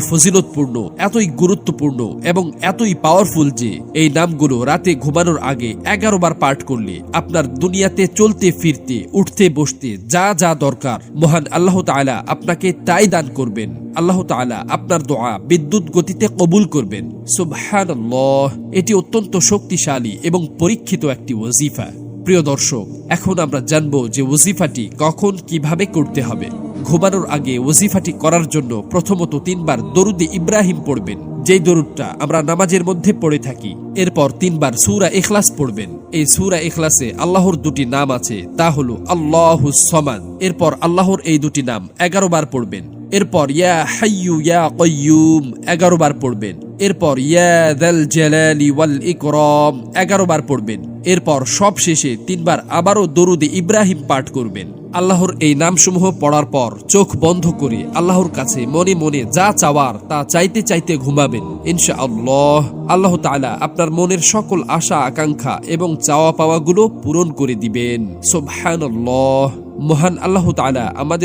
ফজিলতপূর্ণ, এতই গুরুত্বপূর্ণ এবং এতই পাওয়ারফুল যে এই নামগুলো রাতে ঘুমানোর আগে এগারো বার পাঠ করলে আপনার দুনিয়াতে চলতে, ফিরতে, উঠতে, বসতে যা যা দরকার। মহান আল্লাহ তাআলা আপনাকে তাই দান করবেন। আল্লাহ তাআলা আপনার দোয়া বিদ্যুৎ গতিতে কবুল করবেন। সুবহানাল্লাহ, এটি অত্যন্ত শক্তিশালী এবং পরীক্ষিত একটি ওজিফা প্রিয় দর্শক, এখন আমরা জানব যে ওজিফাটি কখন কীভাবে করতে হবে। ঘুমানোর আগে ওজিফাটি করার জন্য প্রথমত তিনবার দরুদে ইব্রাহিম পড়বেন। যেই দরুদটা আমরা নামাজের মধ্যে পড়ে থাকি, এরপর তিনবার সুরা এখলাস পড়বেন। এই সুরা এখলাসে আল্লাহর দুটি নাম আছে, তা হলো আল্লাহ সমান এরপর আল্লাহর এই দুটি নাম এগারো বার পড়বেন। এরপর, ইয়া হাইয়ু ইয়া কয়্যুম এগারো বার পড়বেন। এরপর, ইয়া দাল জালালি ওয়াল ইকরাম এগারো বার পড়বেন। এরপর সব শেষে তিনবার আবারও দরুদে ইব্রাহিম পাঠ করবেন। আল্লাহর এই নামসমূহ পড়ার পর চোখ বন্ধ করে আল্লাহর কাছে মনে মনে যা চাওয়ার তা চাইতে চাইতে ঘুমাবেন। ইনশা আল্লাহ আল্লাহ তাআলা আপনার মনের সকল আশা, আকাঙ্ক্ষা এবং চাওয়া পাওয়াগুলো পূরণ করে দিবেন। সুবহানাল্লাহ। মহান আল্লাহ তাআলা আমাদের